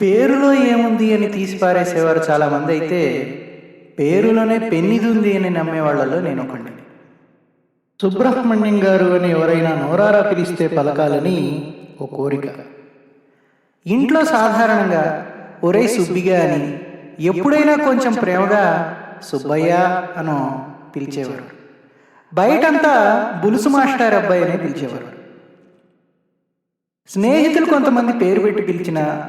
పేరులో ఏముంది అని తీసి పారేసేవారు చాలామంది అయితే పేరులోనే పెన్నిదుంది అని నమ్మే వాళ్ళలో నేను ఒకటి సుబ్రహ్మణ్యం గారు అని ఎవరైనా నోరారా పిలిస్తే పలకాలని ఓ కోరిక. ఇంట్లో సాధారణంగా ఒరే సుబ్బిగా అని ఎప్పుడైనా కొంచెం ప్రేమగా సుబ్బయ్య అనో పిలిచేవారు. బయటంతా బులుసు మాస్టర్ అబ్బాయి అని పిలిచేవారు. స్నేహితులు కొంతమంది పేరు పెట్టి పిలిచిన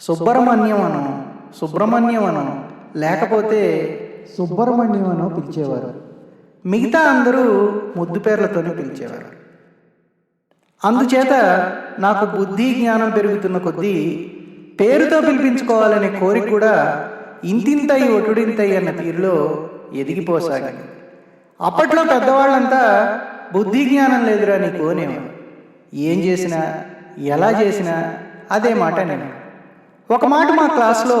సుబ్రహ్మణ్యం అనో సుబ్రహ్మణ్యం అనో లేకపోతే సుబ్రహ్మణ్యం అనో పిలిచేవారు. మిగతా అందరూ ముద్దు పేర్లతోనే పిలిచేవారు. అందుచేత నాకు బుద్ధి జ్ఞానం పెరుగుతున్న కొద్దీ పేరుతో పిలిపించుకోవాలనే కోరిక కూడా ఇంతింతయి ఒటుడింతయి అన్న తీరులో ఎదిగిపోసాగింది. అప్పట్లో పెద్దవాళ్ళంతా బుద్ధి జ్ఞానం లేదురా నీకు అనేవారు. ఏం చేసినా ఎలా చేసినా అదే మాట నేను ఒక మాట మా క్లాస్లో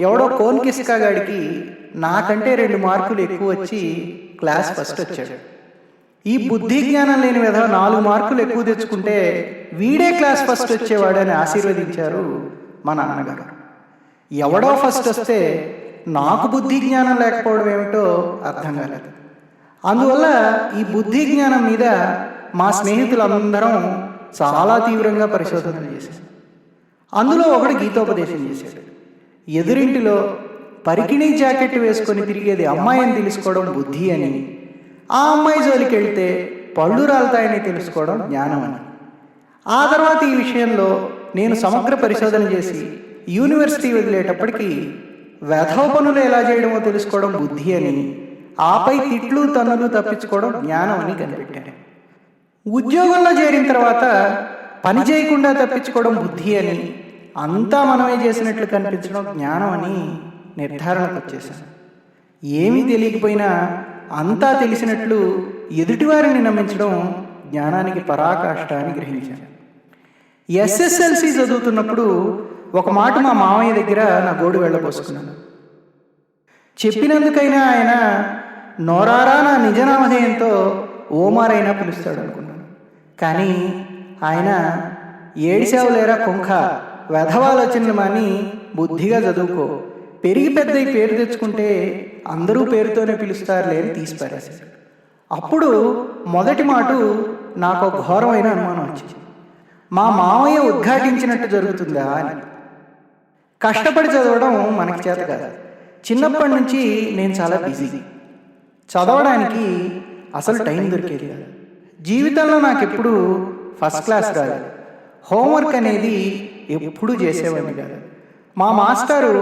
ఎవడో కోన్ కిస్కాగాడికి నాకంటే రెండు మార్కులు ఎక్కువ వచ్చి క్లాస్ ఫస్ట్ వచ్చాడు. ఈ బుద్ధి జ్ఞానం లేని విధ నాలుగు మార్కులు ఎక్కువ తెచ్చుకుంటే వీడే క్లాస్ ఫస్ట్ వచ్చేవాడని ఆశీర్వదించారు మా నాన్నగారు. ఎవడో ఫస్ట్ వస్తే నాకు బుద్ధి జ్ఞానం లేకపోవడం ఏమిటో అర్థం కాలేదు. అందువల్ల ఈ బుద్ధి జ్ఞానం మీద మా స్నేహితులందరం చాలా తీవ్రంగా పరిశోధన చేశారు. అందులో ఒకడు గీతోపదేశం చేశాడు. ఎదురింటిలో పరికిణీ జాకెట్ వేసుకొని తిరిగేది అమ్మాయి అని తెలుసుకోవడం బుద్ధి అని ఆ అమ్మాయి జోలికి వెళ్తే పళ్ళు రాలుతాయని తెలుసుకోవడం జ్ఞానం అని. ఆ తర్వాత ఈ విషయంలో నేను సమగ్ర పరిశోధన చేసి యూనివర్సిటీ వదిలేటప్పటికీ వెధవ పనులు ఎలా చేయడమో తెలుసుకోవడం బుద్ధి అని ఆపై తిట్లు తనులు తప్పించుకోవడం జ్ఞానం అని కనిపెట్టాను. ఉద్యోగంలో చేరిన తర్వాత పని చేయకుండా తప్పించుకోవడం బుద్ధి అని అంతా మనమే చేసినట్లు కనిపించడం జ్ఞానం అని నిర్ధారణకు వచ్చేసాను ఏమీ తెలియకపోయినా అంతా తెలిసినట్లు ఎదుటివారిని నమ్మించడం జ్ఞానానికి పరాకాష్ట అని గ్రహించాను. ఎస్ఎస్ఎల్సి చదువుతున్నప్పుడు ఒక మాట మా మామయ్య దగ్గర నా గోడు వెళ్ళబోసుకున్నాను చెప్పినందుకైనా ఆయన నోరారా నా నిజనామధేయంతో ఓమారైనా పిలుస్తాడు అనుకున్నాను కానీ ఆయన ఏడిసావులేరా కుంఖ వెధవాలోచనలు మాని బుద్ధిగా చదువుకో. పెరిగి పెద్ద పేరు తెచ్చుకుంటే అందరూ పేరుతోనే పిలుస్తారులే అని తీసిపారేశాడు. అప్పుడు మొదటి మాట నాకు ఘోరమైన అనుమానం వచ్చింది. మా మామయ్య ఉద్ఘాటించినట్టు జరుగుతుందా అని. కష్టపడి చదవడం మనకి చేత కాదు. చిన్నప్పటి నుంచి నేను చాలా బిజీ. చదవడానికి అసలు టైం దొరికేది కాదు. జీవితంలో నాకు ఎప్పుడు ఫస్ట్ క్లాస్ రాదు హోంవర్క్ అనేది ఎప్పుడూ చేసేవాడిని కాదు. మా మాస్టారు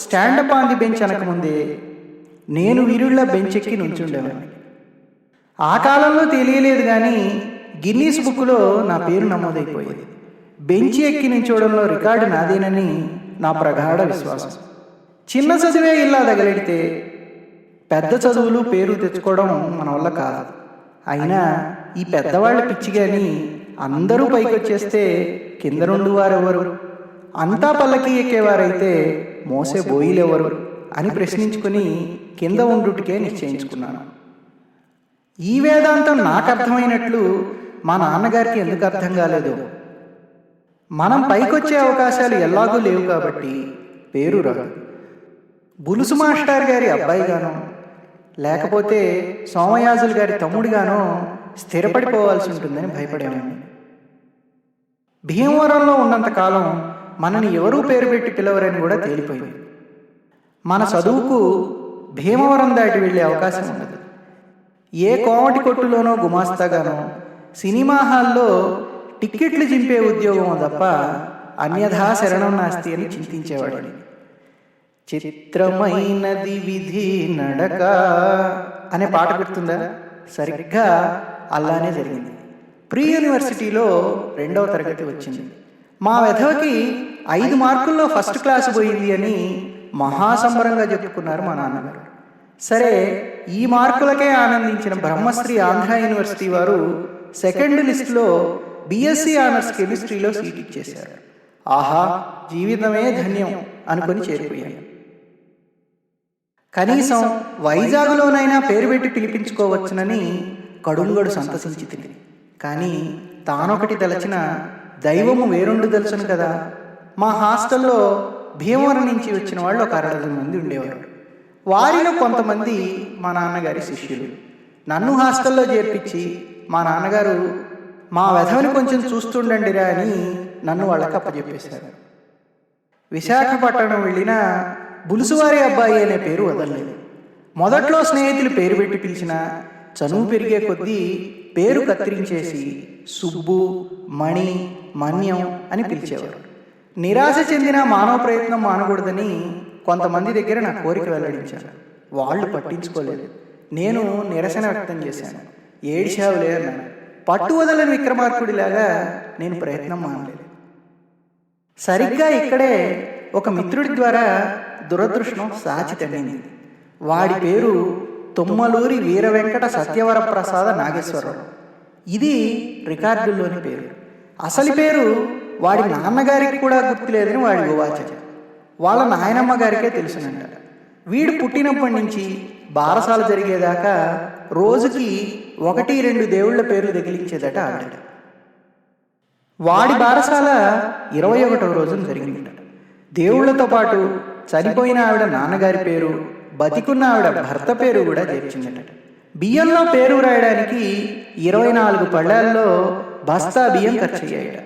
stand up on the bench అనకముందే నేను వీరుళ్ళ బెంచ్ ఎక్కి నుంచుండేవాడిని. ఆ కాలంలో తెలియలేదు కానీ గిన్నీస్ బుక్లో నా పేరు నమోదైపోయేది. బెంచి ఎక్కి నించోవడంలో రికార్డు నాదేనని నా ప్రగాఢ విశ్వాసం. చిన్న చదివే ఇలా తగలెడితే పెద్ద చదువులు పేరు తెచ్చుకోవడం మన వల్ల కాదు. అయినా ఈ పెద్దవాళ్ళ పిచ్చి కానీ అందరూ పైకి వచ్చేస్తే కింద రెండు వారెవరు? అంతా పల్లకి ఎక్కేవారైతే మోసే బోయిలెవరు అని ప్రశ్నించుకుని కింద ఉండుటికే నిశ్చయించుకున్నాను. ఈ వేదాంతం నాకు అర్థమైనట్లు మా నాన్నగారికి ఎందుకు అర్థం కాలేదు? మనం పైకొచ్చే అవకాశాలు ఎలాగూ లేవు కాబట్టి పేరు రాదు. బులుసు మాస్టర్ గారి అబ్బాయిగానో లేకపోతే సోమయాజులు గారి తమ్ముడిగానో స్థిరపడిపోవాల్సి ఉంటుందని భయపడేవాడిని. భీమవరంలో ఉన్నంతకాలం మనని ఎవరూ పేరు పెట్టి పిలవరని కూడా తేలిపోయింది. మన చదువుకు భీమవరం దాటి వెళ్ళే అవకాశం ఉండదు ఏ కోమటి కొట్టులోనో గుమాస్తాగానో సినిమా హాల్లో టిక్కెట్లు చింపే ఉద్యోగం తప్ప అన్యథా శరణం నాస్తి అని చింతించేవాడు చిత్రమైనది విధి నడక అనే పాట పెడుతుందా సరిగ్గా అలానే జరిగింది. ప్రీ యూనివర్సిటీలో రెండవ తరగతి వచ్చింది. మా వెధవకి ఐదు మార్కుల్లో ఫస్ట్ క్లాస్ పోయింది అని మహాసంబరంగా చెప్పుకున్నారు మా నాన్నగారు. సరే ఈ మార్కులకే ఆనందించిన బ్రహ్మశ్రీ ఆంధ్ర యూనివర్సిటీ వారు సెకండ్ లిస్ట్లో బీఎస్సీ ఆనర్స్ కెమిస్ట్రీలో సీట్ ఇచ్చేశారు. ఆహా జీవితమే ధన్యం అనుకుని చేరిపోయాను కనీసం వైజాగ్లోనైనా పేరు పెట్టి పిలిపించుకోవచ్చునని కడుంగడు సంతసించి తిని కానీ తానొకటి తలచిన దైవము వేరొండు తెలుసును కదా? మా హాస్టల్లో భీమవరం నుంచి వచ్చిన వాళ్ళు ఒక అరవై మంది ఉండేవారు. వారిలో కొంతమంది మా నాన్నగారి శిష్యులు. నన్ను హాస్టల్లో చేర్పించి మా నాన్నగారు మా వెధవని కొంచెం చూస్తుండండిరా అని నన్ను వాళ్ళకి అప్పచెప్పేశారు విశాఖపట్నం వెళ్ళిన బులుసువారి అబ్బాయి అనే పేరు వదలలేదు. మొదట్లో స్నేహితులు పేరు పెట్టి పిలిచిన చనువు పెరిగే కొద్దీ పేరు కత్తిరించేసి సుబ్బు మణి మన్యం అని పిలిచేవారు. నిరాశ చెందిన మానవ ప్రయత్నం మానకూడదని కొంతమంది దగ్గర నా కోరిక వెల్లడించాను వాళ్ళు పట్టించుకోలేదు. నేను నిరసన వ్యక్తం చేశాను. ఏడిశావులే అన్నాను. పట్టు వదలని విక్రమార్కుడిలాగా నేను ప్రయత్నం మానలేదు. సరిగ్గా ఇక్కడే ఒక మిత్రుడి ద్వారా దురదృష్టం సాచి తగ్గింది వాడి పేరు తుమ్మలూరి వీర వెంకట నాగేశ్వరరావు. ఇది రికార్డుల్లోని పేరు. అసలు పేరు వాడి నాన్నగారికి కూడా గుర్తులేదని వాడి గువాచ వాళ్ళ నాయనమ్మ గారికే తెలుసునంట. వీడు పుట్టినప్పటి నుంచి బారసాలు జరిగేదాకా రోజుకి ఒకటి రెండు దేవుళ్ళ పేర్లు తగిలించేదట ఆవిడ. వాడి బారసాల ఇరవై ఒకటవ రోజున జరిగిందట. దేవుళ్ళతో పాటు చనిపోయిన ఆవిడ నాన్నగారి పేరు బతికున్న ఆవిడ భర్త పేరు కూడా చేర్చిందట బియ్యంలో పేరు రాయడానికి ఇరవై నాలుగు పళ్ళాల్లో బస్తా బియ్యం ఖర్చు అయ్యాయట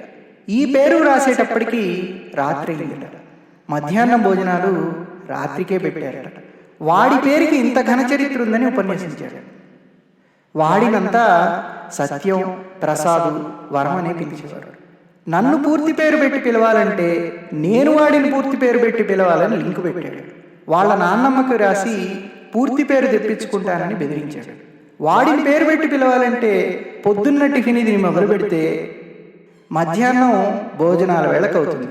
ఈ పేరు రాసేటప్పటికి రాత్రి అయిందట మధ్యాహ్నం భోజనాలు రాత్రికే పెట్టారట. వాడి పేరుకి ఇంత ఘన చరిత్ర ఉందని ఉపన్యసించాడు వాడినంతా సత్యం ప్రసాదు వరం అని పిలిచేవారు. నన్ను పూర్తి పేరు పెట్టి పిలవాలంటే నేను వాడిని పూర్తి పేరు పెట్టి పిలవాలని లింకు పెట్టాడు. వాళ్ళ నాన్నమ్మకు రాసి పూర్తి పేరు తెప్పించుకుంటానని బెదిరించాడు. వాడిని పేరు పెట్టి పిలవాలంటే పొద్దున్న టిఫిన్ ఇది మొదలు పెడితే మధ్యాహ్నం భోజనాల వేళకవుతుంది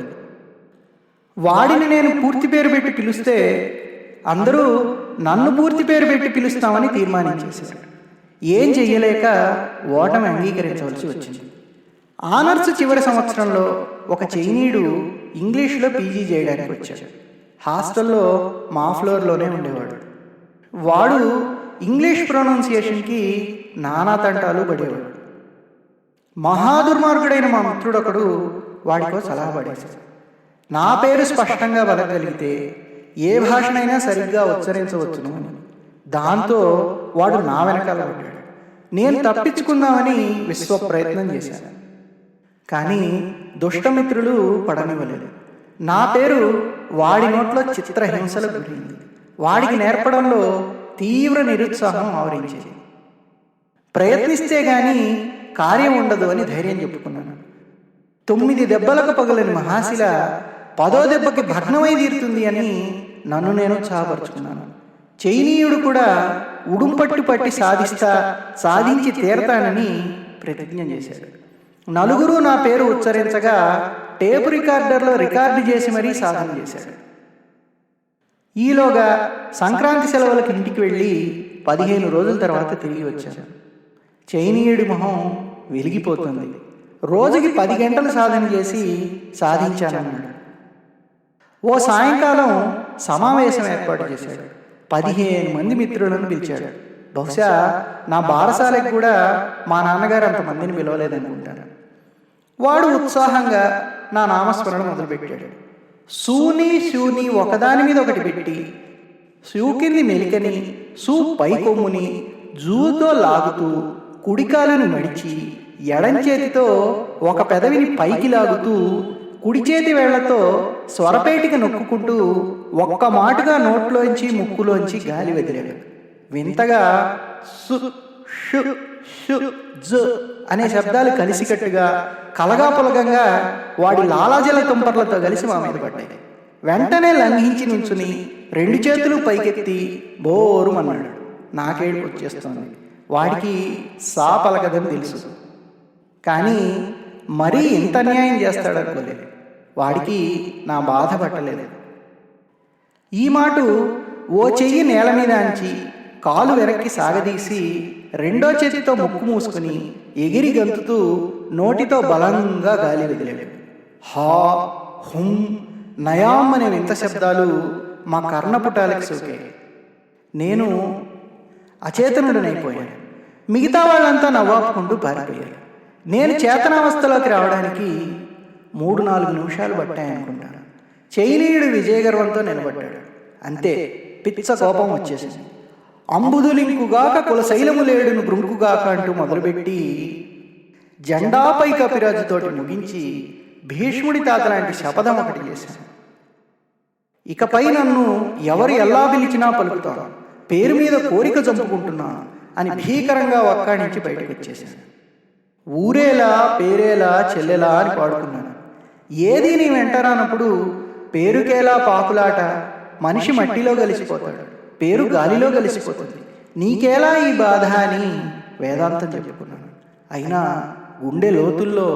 వాడిని నేను పూర్తి పేరు పెట్టి పిలిస్తే అందరూ నన్ను పూర్తి పేరు పెట్టి పిలుస్తామని తీర్మానించేశారు. ఏం చెయ్యలేక ఓటమి అంగీకరించవలసి వచ్చింది. ఆనర్స్ చివరి సంవత్సరంలో ఒక చైనీయుడు ఇంగ్లీష్లో పీజీ చేయడానికి వచ్చాడు. హాస్టల్లో మా ఫ్లోర్లోనే ఉండేవాడు. వాడు ఇంగ్లీష్ ప్రొనౌన్సియేషన్కి నానా తంటాలు పడేవాడు. మహాదుర్మార్గుడైన మా మిత్రుడొకడు వాడికో సలహా పడేశాడు. నా పేరు స్పష్టంగా బలగలిగితే ఏ భాషనైనా సరిగ్గా ఉచ్చరించవచ్చును అని. దాంతో వాడు నా వెనకాల పడ్డాడు. నేను తప్పించుకుందామని విశ్వ ప్రయత్నం చేశాను. కానీ దుష్టమిత్రులు పడనివ్వలేదు. నా పేరు వాడి నోట్లో చిత్రహింసలు గురింది వాడికి నేర్పడంలో తీవ్ర నిరుత్సాహం ఆవరించేది. ప్రయత్నిస్తే గాని కార్యం ఉండదు అని ధైర్యం చెప్పుకున్నాను. తొమ్మిది దెబ్బలకు పగలని మహాశిల పదో దెబ్బకి భగ్నమై తీరుతుంది అని నన్ను నేను చాపరుచుకున్నాను చైనీయుడు కూడా ఉడుంపట్టు పట్టి సాధిస్తా సాధించి తీరతానని ప్రతిజ్ఞ చేశాడు. నలుగురు నా పేరు ఉచ్చరించగా టేపు రికార్డర్లో రికార్డు చేసి మరీ సాధన చేశాడు. ఈలోగా సంక్రాంతి సెలవులకు ఇంటికి వెళ్ళి పదిహేను రోజుల తర్వాత తిరిగి వచ్చాను. చైనీయుడి మొహం వెలిగిపోతుంది రోజుకి పది గంటలు సాధన చేసి సాధించానన్నాడు. ఓ సాయంకాలం సమావేశం ఏర్పాటు చేశాడు. పదిహేను మంది మిత్రులను పిలిచాడు. బహుశా నా బారసాలకు కూడా మా నాన్నగారు అంతమందిని పిలవలేదనుకుంటాను వాడు ఉత్సాహంగా నా నామస్మరణ మొదలుపెట్టాడు. సూని శూని ఒకదాని మీద ఒకటి పెట్టి శూ కింది మెలికని సూ పై కొమ్ముని జూతో లాగుతూ కుడికాలను మడిచి ఎడంచేతితో ఒక పెదవిని పైకి లాగుతూ కుడి చేతి వేళ్ళతో స్వరపేటిక నొక్కుంటూ ఒక్క మాటుగా నోట్లోంచి ముక్కులోంచి గాలి వదిలాడు. వింతగా సు షు జు అనే శబ్దాలు కలిసికట్టుగా కలగా పొలగంగా వాడి లాలాజల తుంపర్లతో కలిసి మా మీద పడ్డాయి. వెంటనే లంఘించి నుంచుని రెండు చేతులు పైకెత్తి బోరుమన్నాడు. నాకేడుపు వచ్చేస్తోంది. వాడికి సా పలకదని తెలుసు. కానీ మరీ ఇంత అన్యాయం చేస్తాడనుకోలేదు వాడికి నా బాధ పట్టలేదు. ఈ మాట ఓ చెయ్యి నేల మీద అంచి కాలు వెనక్కి సాగదీసి రెండో చేతితో ముక్కు మూసుకుని ఎగిరి గంతుతూ నోటితో బలంగా గాలి వదిలాడు. హా హుం నయాం అనే వింత శబ్దాలు మా కర్ణపుటాలకు సోకాయి. నేను అచేతనుడనైపోయాను. మిగతా వాళ్ళంతా నవ్వాపుకుంటూ పారిపోయారు. నేను చేతనావస్థలోకి రావడానికి మూడు నాలుగు నిమిషాలు పట్టాయనుకుంటాను. చైనీయుడు విజయగర్వంతో నిలబడ్డాడు. అంతే పిచ్చ కోపం వచ్చేసింది. అంబుదులింకుగాక కులశైలము లేడును బృంకుగాక అంటూ మొదలుపెట్టి జెండాపై కపిరాజుతోటి ముగించి భీష్ముడి తాత లాంటి శపథం ఒకటి చేశాను ఇకపై నన్ను ఎవరు ఎలా పిలిచినా పలుకుతాను పేరు మీద కోరిక చంపుకుంటున్నాను అని భీకరంగా ఒక్కాడించి బయటకు వచ్చేసాను ఊరేలా పేరేలా చెల్లెలా అని పాడుకున్నాను. ఏది నీ వెంటరానప్పుడు పేరుకేలా పాకులాట మనిషి మట్టిలో కలిసిపోతాడు. పేరు గాలిలో కలిసిపోతుంది. నీకేలా ఈ బాధ అని వేదాంతం చెప్పుకున్నాను అయినా గుండె లోతుల్లో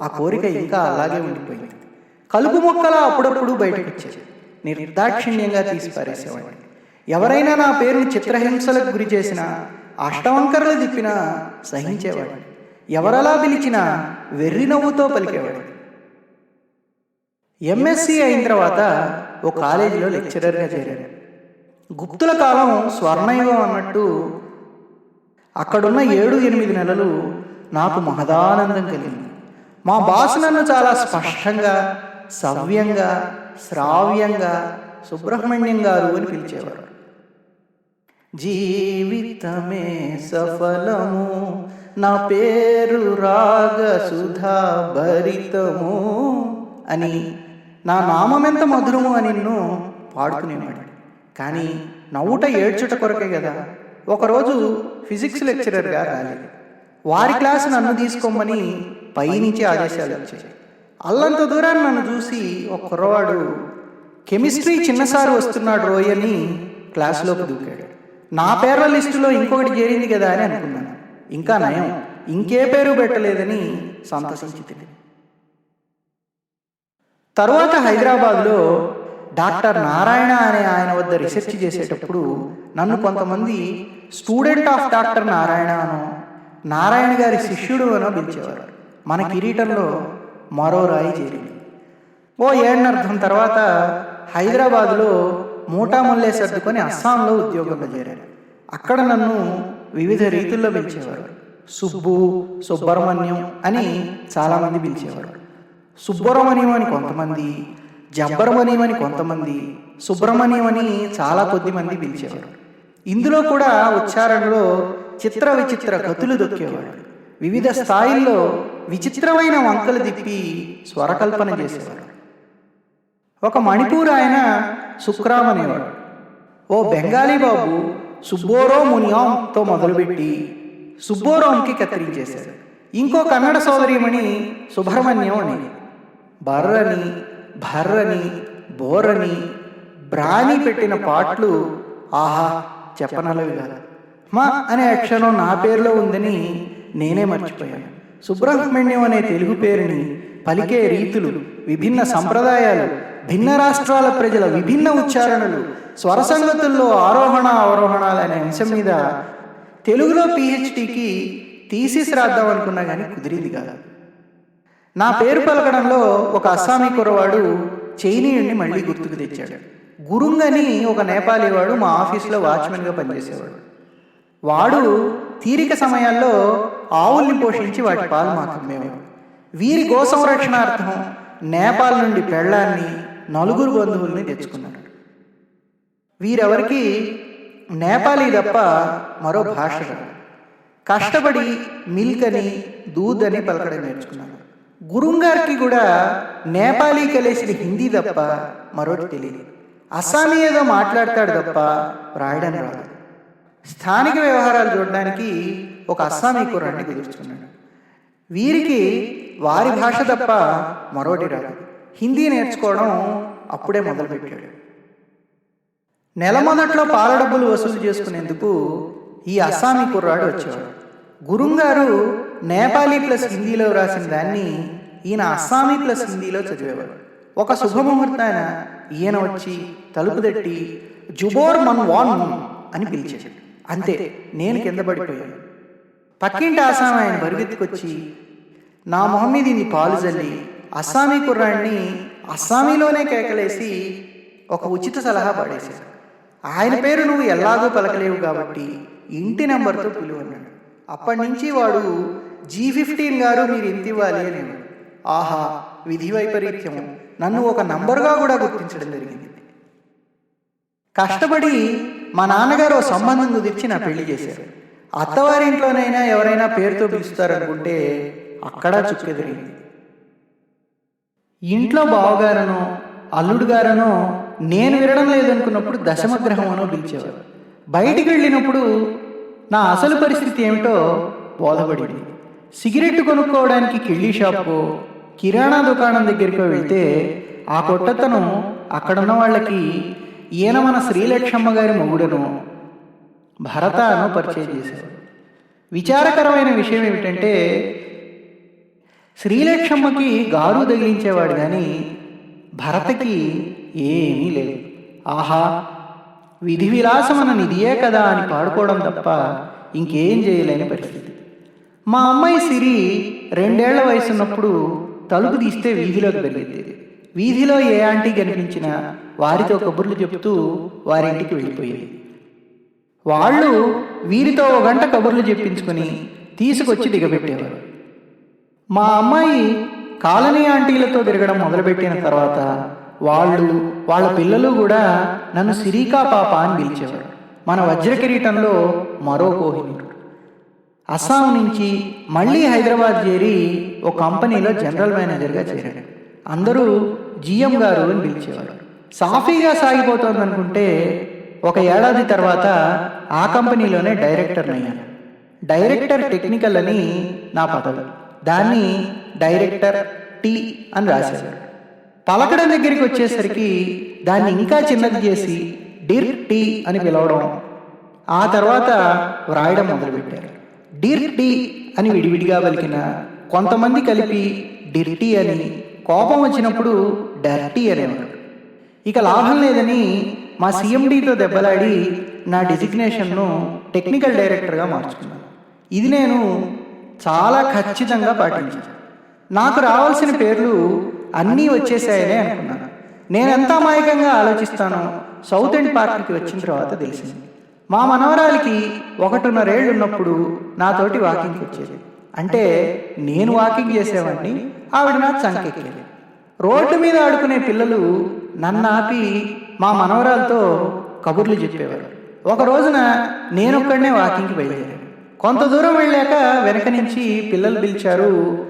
ఆ కోరిక ఇంకా అలాగే ఉండిపోయింది. కలుపు మొక్కలా అప్పుడప్పుడు బయటకు వచ్చేది. నిర్దాక్షిణ్యంగా తీసి పారేసేవాడిని ఎవరైనా నా పేరుని చిత్రహింసలకు గురి చేసినా అష్టవంకరలు తిప్పినా సహించేవాడిని. ఎవరలా పిలిచినా వెర్రి నవ్వుతో పలికేవాడు ఎంఎస్సి అయిన తర్వాత ఓ కాలేజీలో లెక్చరర్గా చేరాడు గుప్తుల కాలం స్వర్ణయుగం అన్నట్టు అక్కడున్న ఏడు ఎనిమిది నెలలు నాకు మహదానందం కలిగింది. మా బాస్ నన్ను చాలా స్పష్టంగా సవ్యంగా శ్రావ్యంగా సుబ్రహ్మణ్యం గారు అని పిలిచేవారు. జీవితమే సఫలము నా పేరు రాగ సుధా భరితము అని నా నామమెంత మధురము అని నిన్ను పాడుకునేవాడు కానీ నవ్వుట ఏడ్చుట కొరకే కదా. ఒకరోజు ఫిజిక్స్ లెక్చరర్గా రాలేదు వారి క్లాస్ నన్ను తీసుకోమని పైనుంచి ఆదేశాలు వచ్చాయి. అల్లంత దూరాన్ని నన్ను చూసి ఒక కుర్రవాడు కెమిస్ట్రీ చిన్నసారి వస్తున్నాడు రోయ్ అని క్లాసులోకి దూకాడు. నా పేర్ల లిస్టులో ఇంకొకటి చేరింది కదా అని అనుకున్నాను. ఇంకా నయం. ఇంకే పేరు పెట్టలేదని సంతసించింది తరువాత హైదరాబాద్లో డాక్టర్ నారాయణ అనే ఆయన వద్ద రీసెర్చ్ చేసేటప్పుడు నన్ను కొంతమంది స్టూడెంట్ ఆఫ్ డాక్టర్ నారాయణ అనో నారాయణ గారి శిష్యుడు అనో పిలిచేవారు. మన కిరీటంలో మరో రాయి చేరింది. ఓ ఏడనర్థం తర్వాత హైదరాబాదులో మూటా ముల్లే సర్దుకొని అస్సాంలో ఉద్యోగంలో చేరారు. అక్కడ నన్ను వివిధ రీతుల్లో పిలిచేవారు. సుబ్బు సుబ్రహ్మణ్యం అని చాలామంది పిలిచేవారు. సుబ్రహ్మణ్యం అని కొంతమంది జబ్బరమణ్యం అని కొంతమంది సుబ్రహ్మణ్యం అని చాలా కొద్ది మంది పిలిచేవారు. ఇందులో కూడా ఉచ్చారణలో చిత్ర విచిత్ర గతులు దొక్కేవాడు వివిధ స్థాయిల్లో విచిత్రమైన వంకలు తిప్పి స్వరకల్పన చేసేవాడు ఒక మణిపూర్ ఆయన సుక్రామ్ అనేవాడు. ఓ బెంగాలీ బాబు సుబ్బోరో మునియాంతో మొదలుపెట్టి సుబ్బోరోంకి కత్తిరించేశాడు ఇంకో కన్నడ సోదరిమణి సుబ్రహ్మణ్యం అనేది బర్రని భర్రని బోరని బ్రాని పెట్టిన పాటలు ఆహా చెప్పనలవి కదా. మా అనే అక్షరం నా పేరులో ఉందని నేనే మర్చిపోయాను. సుబ్రహ్మణ్యం అనే తెలుగు పేరుని పలికే రీతులు విభిన్న సంప్రదాయాలు భిన్న రాష్ట్రాల ప్రజల విభిన్న ఉచ్చారణలు స్వర సంగతుల్లో ఆరోహణ అవరోహణాలు అనే అంశం మీద తెలుగులో పిహెచ్డికి థీసిస్ రాద్దాం అనుకున్నా కానీ కుదిరింది కాదు. నా పేరు పలకడంలో ఒక అస్సామీ కుర్రవాడు చైనీయుడిని మళ్ళీ గుర్తుకు తెచ్చాడు. గురుంగ్ అని ఒక నేపాలీ వాడు మా ఆఫీస్లో వాచ్మెన్గా పనిచేసేవాడు. వాడు తీరిక సమయాల్లో ఆవుల్ని పోషించి వాటి పాలు మాకు అమ్మేవాడు. వీరి గోసంరక్షణార్థం నేపాల్ నుండి పెళ్ళాన్ని నలుగురు బంధువుల్ని తెచ్చుకున్నాడు. వీరెవరికి నేపాలీ తప్ప మరో భాష కష్టపడి మిల్క్ అని దూద్ అని పలకడం నేర్చుకున్నాను గురుంగారికి కూడా నేపాలీ కలిసిన హిందీ తప్ప మరొకటి తెలియదు అస్సామీ ఏదో మాట్లాడతాడు తప్ప రాయడం రాదు. స్థానిక వ్యవహారాలు చూడడానికి ఒక అస్సామీ కుర్రాన్ని కుదుర్చుకున్నాడు. వీరికి వారి భాష తప్ప మరోటి రాదు. హిందీ నేర్చుకోవడం అప్పుడే మొదలుపెట్టాడు. నెల మొదట్లో పాల డబ్బులు వసూలు చేసుకునేందుకు ఈ అస్సామీ కుర్రాడు వచ్చేవాడు. గురుంగారు నేపాలీ ప్లస్ హిందీలో రాసిన దాన్ని ఈయన అస్సామీ ప్లస్ హిందీలో చదివేవాడు. ఒక శుభముహూర్తాన ఈయన వచ్చి తలుపు తట్టి జుబోర్ మన్ వాన్ అని పిలిచాడు. అంతే నేను కింద పడిపోయాను. పక్కింటి ఆసామి ఆయన బరుగెత్తుకొచ్చి నా మొహం మీద ఇన్ని పాలు జల్లి అస్సామీ కుర్రాడిని అస్సామీలోనే కేకలేసి ఒక ఉచిత సలహా పడేశాడు. ఆయన పేరు నువ్వు ఎలాగో పలకలేవు కాబట్టి ఇంటి నెంబర్తో పిలువన్నాడు. అప్పటి నుంచి వాడు జీ ఫిఫ్టీన్ గారు మీరు ఇంత ఇవ్వాలి అనేవాడు ఆహా విధి వైపరీత్యము. నన్ను ఒక నంబరుగా కూడా గుర్తించడం జరిగింది. కష్టపడి మా నాన్నగారు ఓ సంబంధం కుదిర్చి నా పెళ్ళి చేశారు. అత్తవారింట్లోనైనా ఎవరైనా పేరుతో పిలుస్తారనుకుంటే అక్కడ చుక్కెదిరింది. ఇంట్లో బావగారనో అల్లుడు గారనో నేను వినడం లేదనుకున్నప్పుడు దశమగ్రహం అనో పిలిచేవారు. బయటికి వెళ్ళినప్పుడు నా అసలు పరిస్థితి ఏమిటో బోధపడింది. సిగరెట్ కొనుక్కోవడానికి కిళ్ళీ షాప్కో కిరాణా దుకాణం దగ్గరికి వెళ్తే ఆ కొట్టతను అక్కడున్న వాళ్ళకి ఈయన మన శ్రీలక్ష్మమ్మ గారి మొగుడను భరత అను పరిచయం చేశారు విచారకరమైన విషయం ఏమిటంటే శ్రీలక్ష్మమ్మకి గారు తగిలించేవాడు కానీ భరతకి ఏమీ లేదు. ఆహా విధి విలాసమన నిధియే కదా అని పాడుకోవడం తప్ప ఇంకేం చేయలేని పరిస్థితి. మా అమ్మాయి సిరి రెండేళ్ళ వయసున్నప్పుడు తలుపు తీస్తే వీధిలోకి వెళ్ళేది. వీధిలో ఏ ఆంటీ కనిపించినా వారితో కబుర్లు చెప్తూ వారింటికి వెళ్ళిపోయేది. వాళ్ళు వీరితో ఒక గంట కబుర్లు చెప్పించుకొని తీసుకొచ్చి దిగబెట్టేవారు. మా అమ్మాయి కాలనీ ఆంటీలతో తిరగడం మొదలుపెట్టిన తర్వాత వాళ్ళు వాళ్ళ పిల్లలు కూడా నన్ను సిరికా పాప అని పిలిచేవారు. మన వజ్రకిరీటంలో మరో కోహినూరు అస్సాం నుంచి మళ్ళీ హైదరాబాద్ చేరి ఓ కంపెనీలో జనరల్ మేనేజర్గా చేరాడు. అందరూ జిఎం గారు అని పిలిచేవారు. సాఫీగా సాగిపోతోంది అనుకుంటే ఒక ఏడాది తర్వాత ఆ కంపెనీలోనే డైరెక్టర్ అయ్యాను డైరెక్టర్ టెక్నికల్ అని నా పదవి. దాన్ని డైరెక్టర్ టీ అని రాశారు పలకడం దగ్గరికి వచ్చేసరికి దాన్ని ఇంకా చిన్నది చేసి డిర్ టీ అని పిలవడం. ఆ తర్వాత వ్రాయడం మొదలుపెట్టారు. డిర్టీ అని విడివిడిగా పలికిన కొంతమంది కలిపి డిర్టీ అని కోపం వచ్చినప్పుడు డర్టీ అనేవారు ఇక లాభం లేదని మా సీఎండీతో దెబ్బలాడి నా డిజిగ్నేషన్ను టెక్నికల్ డైరెక్టర్గా మార్చుకున్నాను. ఇది నేను చాలా ఖచ్చితంగా పాటించాను. నాకు రావాల్సిన పేర్లు అన్నీ వచ్చేసాయనే అనుకున్నాను. నేను ఎంత అమాయకంగా ఆలోచిస్తానో సౌత్ ఎండ్ పార్క్కి వచ్చిన తర్వాత తెలిసింది. మా మనవరాలికి ఒకటిన్నరేళ్ళు ఉన్నప్పుడు నాతోటి వాకింగ్కి వచ్చేది. అంటే నేను వాకింగ్ చేసేవాడిని ఆవిడ నా చంకెక్కేది. రోడ్డు మీద ఆడుకునే పిల్లలు నన్ను ఆపి మా మనవరాలతో కబుర్లు చెప్పేవారు. ఒక రోజున నేనొక్కడనే వాకింగ్కి బయలుదేరాను. కొంత దూరం వెళ్ళాక వెనక నుంచి పిల్లలు పిలిచారు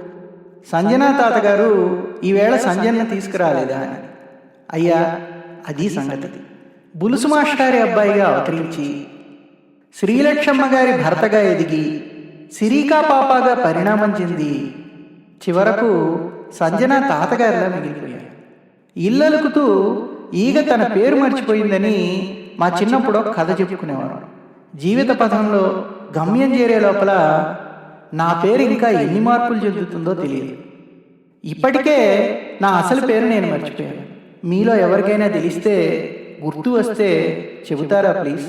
సంజనా తాతగారు ఈవేళ సంజన్న తీసుకురాలేదా? అని. అయ్యా అది సంగతి బులుసు మాస్టారి అబ్బాయిగా అవతరించి శ్రీలక్ష్మమ్మ గారి భర్తగా ఎదిగి సిరికా పాపాగా పరిణామం చెంది చివరకు సంజన తాతగారిలా మిగిలిపోయారు ఇల్లలుకుతూ ఈగ తన పేరు మర్చిపోయిందని మా చిన్నప్పుడు ఒక కథ చెప్పుకునేవారు. జీవిత పథంలో గమ్యం చేరే లోపల నా పేరు ఇంకా ఎన్ని మార్పులు చెందుతుందో తెలియదు. ఇప్పటికే నా అసలు పేరు నేను మర్చిపోయాను. మీలో ఎవరికైనా తెలిస్తే గుర్తు వస్తే చెబుతారా ప్లీజ్